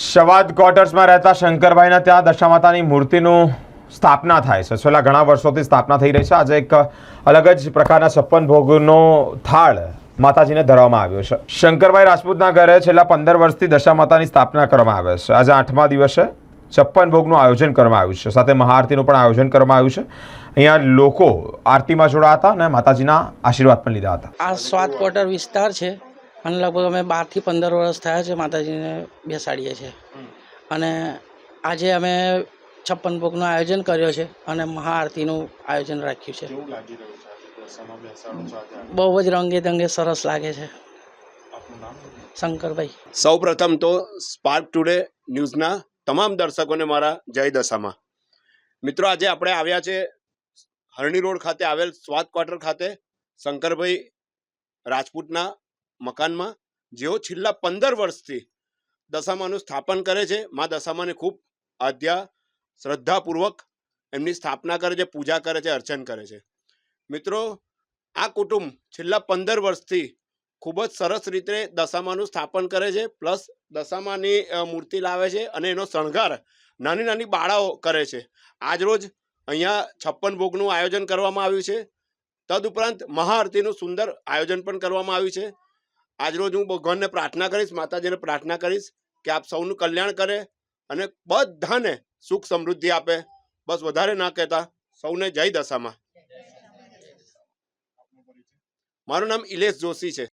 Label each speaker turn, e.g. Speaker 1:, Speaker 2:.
Speaker 1: શવાદ ક્વાર્ટર્સમાં રહેતા શંકરભાઈના ત્યાં દશામાતાની મૂર્તિનું સ્થાપના થાય છે. છેલ્લા ઘણા વર્ષોથી સ્થાપના થઈ રહી છે. આજે એક અલગ જ પ્રકારના છપ્પન ભોગનો થાળ માતાજીને ધરવામાં આવ્યો છે. શંકરભાઈ રાજપૂતના ઘરે છેલ્લા પંદર વર્ષથી દશામાતાની સ્થાપના કરવામાં આવે છે. આજે આઠમા દિવસે છપ્પન ભોગનું આયોજન કરવામાં આવ્યું છે. સાથે મહાઆરતીનું પણ આયોજન કરવામાં આવ્યું છે. અહીંયા લોકો આરતીમાં જોડાયા હતા અને માતાજીના આશીર્વાદ પણ લીધા હતા.
Speaker 2: આ સ્વાદ ક્વાર્ટર વિસ્તાર છે. અને લગભગ અમે બારથી પંદર વર્ષ થયા છે માતાજીને બેસાડીએ છીએ. અને આજે અમે છપ્પન ભોગનું આયોજન કર્યો છે અને મહાઆરતીનું આયોજન રાખ્યું છે. બહુ જ રંગે દંગે સરસ લાગે છે. શંકરભાઈ.
Speaker 3: સૌપ્રથમ તો સ્પાર્ક ટુડે ન્યૂઝના તમામ દર્શકોને મારા જય દશામાં. મિત્રો આજે આપણે આવ્યા છે હરણી રોડ ખાતે આવેલ સ્વાદ ક્વાર્ટર ખાતે. શંકરભાઈ રાજપૂતના મકાનમાં, જેઓ છેલ્લા પંદર વર્ષથી દશામાનું સ્થાપન કરે છે, મા દશામાને ખૂબ આદ્યા, શ્રદ્ધાપૂર્વક એમની સ્થાપના કરે છે, પૂજા કરે છે, અર્ચન કરે છે. મિત્રો, આ કુટુંબ છેલ્લા પંદર વર્ષથી ખૂબ જ સરસ રીતે દશામાનું સ્થાપન કરે છે, પ્લસ દશામાની મૂર્તિ લાવે છે અને એનો શણગાર નાની નાની બાળાઓ કરે છે. આજરોજ અહીંયા છપ્પન ભોગનું આયોજન કરવામાં આવ્યું છે. તદુપરાંત મહાઆરતીનું સુંદર આયોજન પણ કરવામાં આવ્યું છે. આજરોજ હું ભગવાનને પ્રાર્થના કરીશ માતાજીને પ્રાર્થના કરીશ કે આપ સૌનું કલ્યાણ કરે અને બધાને સુખ સમૃદ્ધિ આપે. બસ વધારે ના કહેતા સૌને જય દશામાં. મારું નામ ઇલેશ જોશી છે.